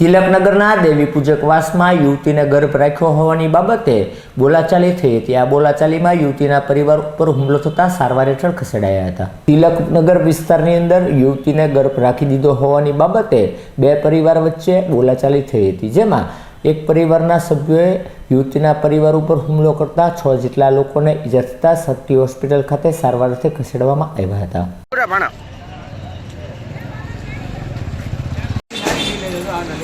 તિલકનગરના દેવી પૂજક વાસમાં યુવતીને ગર્ભ રાખ્યો હોવાની બાબતે બોલાચાલી થઈ હતી. આ બોલાચાલીમાં યુવતીના પરિવાર ઉપર હુમલો થતાં સારવાર હેઠળ ખસેડાયા હતા. તિલકનગર વિસ્તારની અંદર યુવતીને ગર્ભ રાખી દીધો હોવાની બાબતે બે પરિવાર વચ્ચે બોલાચાલી થઈ હતી. જેમાં એક પરિવારના સભ્યોએ યુવતીના પરિવાર ઉપર હુમલો કરતા છ જેટલા લોકોને ઇજા થતાં શક્તિ હોસ્પિટલ ખાતે સારવાર અર્થે ખસેડવામાં આવ્યા હતા. પૂરા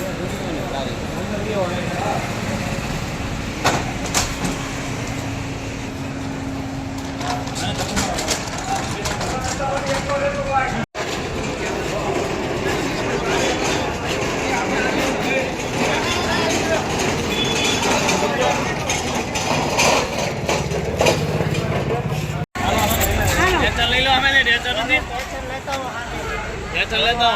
ભાણા ડેચર લઈ લો અમે ને ડેચર નથી. ડેચર લેતો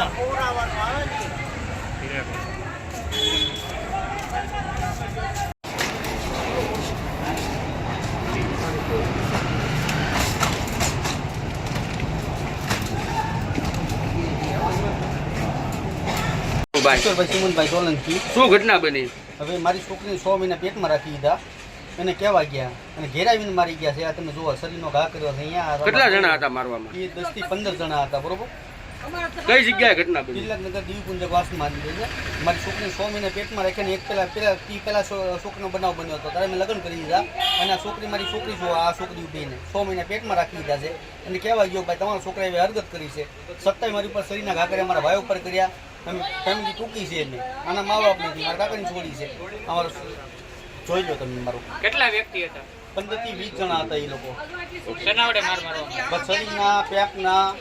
કિશોરભાઈ સોલંકી. શું ઘટના બની? હવે મારી છોકરીને સો મહિના પેટમાં રાખી દીધા. એને કહેવા ગયા. અને ઘેરાવીને મારી ગયા છે. આ તમે જોવા શરીરનો ઘા કર્યો છે. અહીંયા કેટલા જણા હતા મારવામાં? એ દસથી પંદર જણા હતા બરોબર? કઈ જગ્યાએ ઘટના બની? નગર દીવકુંજ વાસમાં મારી છે. મારી છોકરી સો મહિના પેટમાં રાખીને એક પેલા પેલા તી પેલા સો- છોકરીનો બનાવ બન્યો હતો. ત્યારે મેં લગ્ન કરી દીધા અને આ છોકરી મારી છોકરી છો આ છોકરી બેને સો મહિના પેટમાં રાખી દીધા છે. અને કહેવા ગયો ભાઈ તમારા છોકરાએ હરકત કરી છે. સત્તાએ મારી ઉપર શરીરના ઘા કર્યા મારા ભાઈ ઉપર કર્યા. અમે ફેમિલી ટૂંકી છે એમને. આના મા બાપ નથી મારા કાકાની છોડી છે. અમારો જોઈ લો તમે મારું. કેટલા વ્યક્તિ હતા? પંદરથી વીસ જણા હતા એ લોકો. શરીરના પેકના